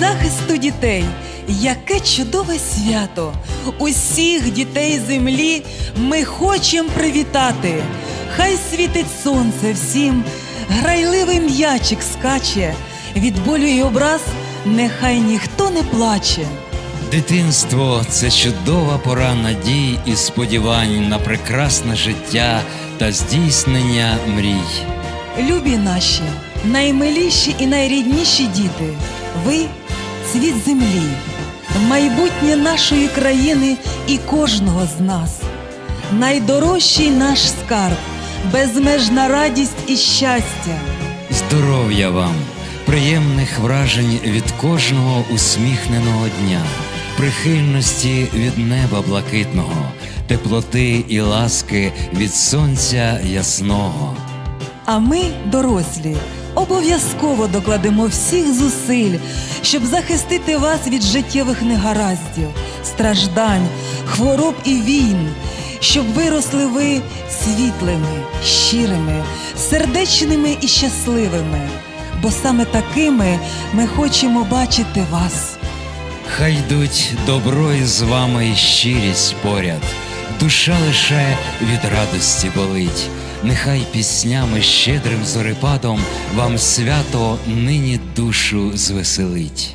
Захисту дітей. Яке чудове свято! Усіх дітей землі ми хочемо привітати. Хай світить сонце всім, грайливий м'ячик скаче, від болю й образ нехай ніхто не плаче. Дитинство це чудова пора надій і сподівань на прекрасне життя та здійснення мрій. Любі наші, наймиліші і найрідніші діти, ви цвіт землі, майбутнє нашої країни і кожного з нас. Найдорожчий наш скарб, безмежна радість і щастя. Здоров'я вам, приємних вражень від кожного усміхненого дня, прихильності від неба блакитного, теплоти і ласки від сонця ясного. А ми, дорослі, обов'язково докладемо всіх зусиль, щоб захистити вас від життєвих негараздів, страждань, хвороб і війн, щоб виросли ви світлими, щирими, сердечними і щасливими. Бо саме такими ми хочемо бачити вас. Хай йдуть добро із вами і щирість поряд, душа лише від радості болить. Нехай піснями щедрим зорепадом вам свято нині душу звеселить.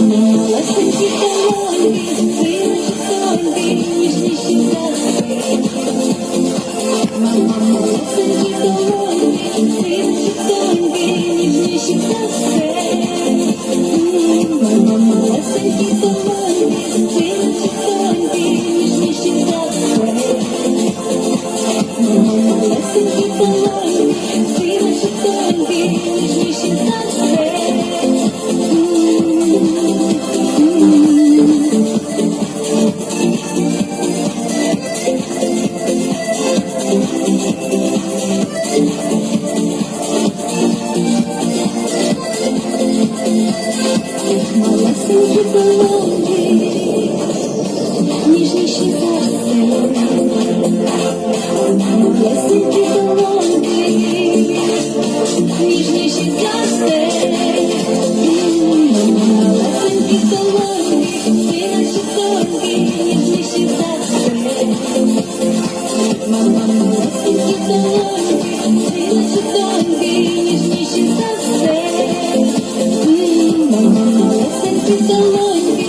Мама малесенькі колонки,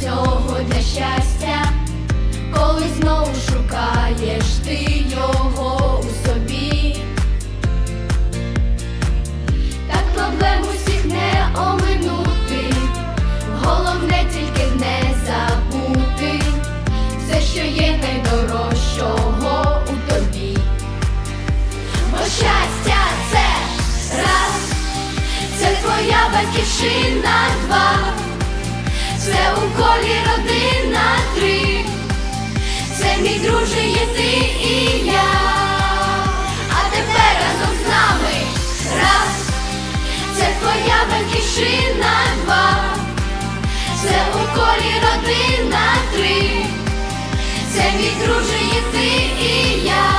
всього для щастя, коли знову шукаєш ти його у собі. Так проблем усіх не оминути, головне тільки не забути. Все, що є найдорожчого у тобі. Бо щастя це раз, це твоя батьківщина два, це у колі родина три, це мій друже є ти і я, а тепер разом з нами раз, це твоя батьківщина два, це у колі родина три, це мій друже є ти і я.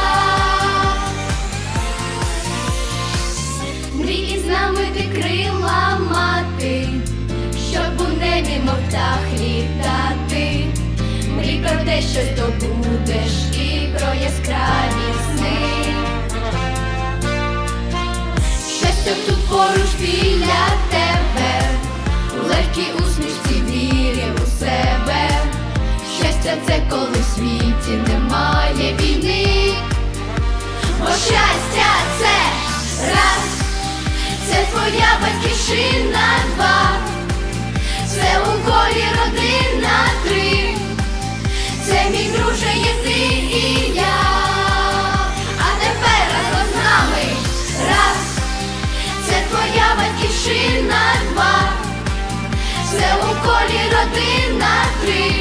Мрій із нами ти крила мов птах літати. Мрій про те, що здобудеш і про яскраві сни. Щастя тут поруч біля тебе, у легкій усмішці вірі у себе. Щастя це коли в світі немає війни. Бо щастя це раз, це твоя батьківщина батьківщина два, все у колі родина три,